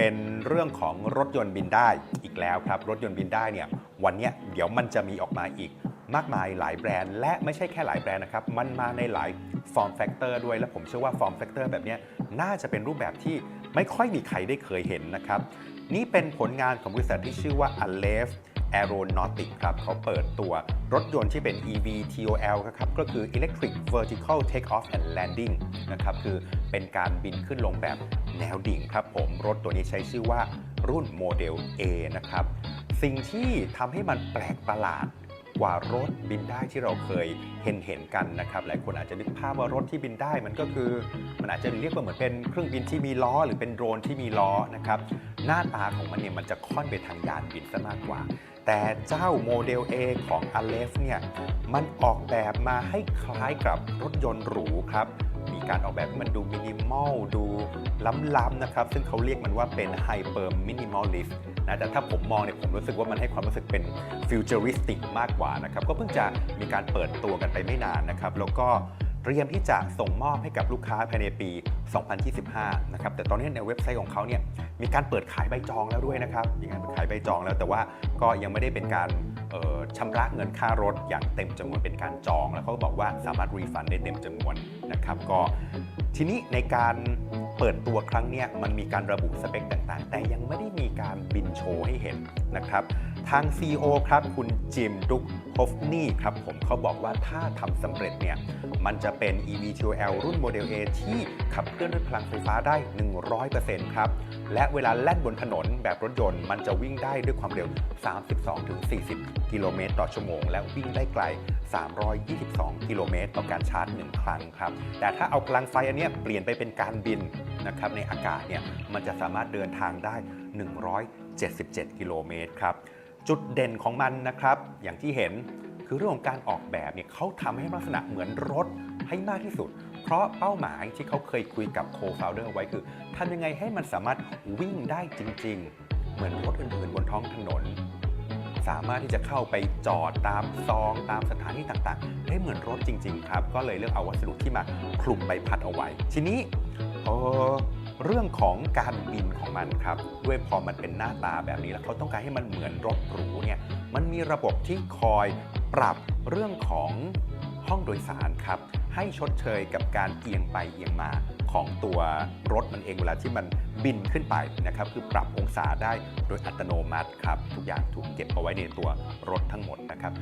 เป็นเรื่องของรถยนต์บินได้อีกแล้วครับ รถยนต์บินได้เนี่ยวันนี้เดี๋ยวมันจะมีออกมาอีกมากมายหลายแบรนด์ และไม่ใช่แค่หลายแบรนด์นะครับ มันมาในหลายฟอร์มแฟกเตอร์ด้วย และผมเชื่อว่าฟอร์มแฟกเตอร์แบบนี้น่าจะเป็นรูปแบบที่ไม่ค่อยมีใครได้เคยเห็นนะครับ นี่เป็นผลงานของบริษัทที่ชื่อว่า a l e f Aeronautic ครับเขาเปิดตัวรถยนต์ที่เป็น EV TOL ครับก็คือ Electric Vertical Takeoff and Landing นะครับคือเป็นการบินขึ้นลงแบบแนวดิ่งครับผมรถตัวนี้ใช้ชื่อว่ารุ่นโมเดล A นะครับสิ่งที่ทำให้มันแปลกประหลาดกว่ารถบินได้ที่เราเคยเห็นเห็นกันนะครับ หลายคนอาจจะนึกภาพว่ารถที่บินได้มันก็คือ มันอาจจะเรียกว่าเหมือนเป็นเครื่องบินที่มีล้อ หรือเป็นโดรนที่มีล้อนะครับ หน้าตาของมันเนี่ยมันจะค่อนไปทางยานบินซะมากกว่า แต่เจ้าโมเดล A ของ a l e f เนี่ยมันออกแบบมาให้คล้ายกับรถยนต์หรูครับ มีการออกแบบมันดูมินิมอลดูล้ำๆนะครับ ซึ่งเขาเรียกมันว่าเป็นไฮเปอร์มินิมอลลิสนะแต่ถ้าผมมองเนี่ยผมรู้สึกว่ามันให้ความรู้สึกเป็นฟิวเจอริสติกมากกว่านะครับ ก็เพิ่งจะมีการเปิดตัวกันไปไม่นานนะครับ แล้วก็เตรียมที่จะส่งมอบให้กับลูกค้าภายในปี 2025 นะครับ แต่ตอนนี้ในเว็บไซต์ของเขาเนี่ย มีการเปิดขายใบจองแล้วด้วยนะครับมีการเปิดขายใบจองแล้วแต่ว่าก็ยังไม่ได้เป็นการชำระเงินค่ารถอย่างเต็มจำนวนเป็นการจอง แล้วเขาบอกว่าสามารถรีฟันได้เต็มจำนวนนะครับ ก็ทีนี้ในการเปิดตัวครั้งเนี้ยมันมีการระบุสเปคต่างๆ แต่ยังไม่ได้มีการบินโชว์ให้เห็นนะครับ ทาง CEO ครับ คุณจิมดุกฮอฟนี่ครับผมเขาบอกว่าถ้าทำสำเร็จเนี่ย มันจะเป็น eVTOL รุ่นโมเดล A ที่ขับเคลื่อนด้วยพลังไฟฟ้าได้ 100%ครับ และเวลาแล่นบนถนนแบบรถยนต์ มันจะวิ่งได้ด้วยความเร็ว 32-40 กิโลเมตรต่อชั่วโมง และวิ่งได้ไกล 322 กิโลเมตรต่อการชาร์จ 1 ครั้งครับ แต่ถ้าเอาพลังไฟอันเนี้ยเปลี่ยนไปเป็นการบินนะครับในอากาศเนี่ย มันจะสามารถเดินทางได้ 177 กิโลเมตรครับ จุดเด่นของมันนะครับ อย่างที่เห็นคือเรื่องของการออกแบบเนี่ยเขาทำให้ลักษณะเหมือนรถให้มากที่สุด เพราะเป้าหมายที่เขาเคยคุยกับโคฟาวเดอร์ไว้คือทำยังไงให้มันสามารถวิ่งได้จริง ๆ เหมือนรถอื่นๆ บนท้องถนน สามารถที่จะเข้าไปจอดตามซอง ตามสถานที่ต่างๆ ได้เหมือนรถจริง ๆ ครับ ก็เลยเลือกเอาวัสดุที่มาคลุมใบพัดเอาไว้ ทีนี้เออ เรื่องของการบินของมันครับ ด้วยพอมันเป็นหน้าตาแบบนี้แล้วเขาต้องการให้มันเหมือนรถหรูเนี่ยมันมีระบบที่คอยปรับเรื่องของห้องโดยสารครับ ให้ชดเชยกับการเอียงไปเอียงมาของตัวรถมันเองเวลาที่มันบินขึ้นไปนะครับ คือปรับองศาได้โดยอัตโนมัติครับ ทุกอย่างถูกเก็บเอาไว้ในตัวรถทั้งหมดนะครับ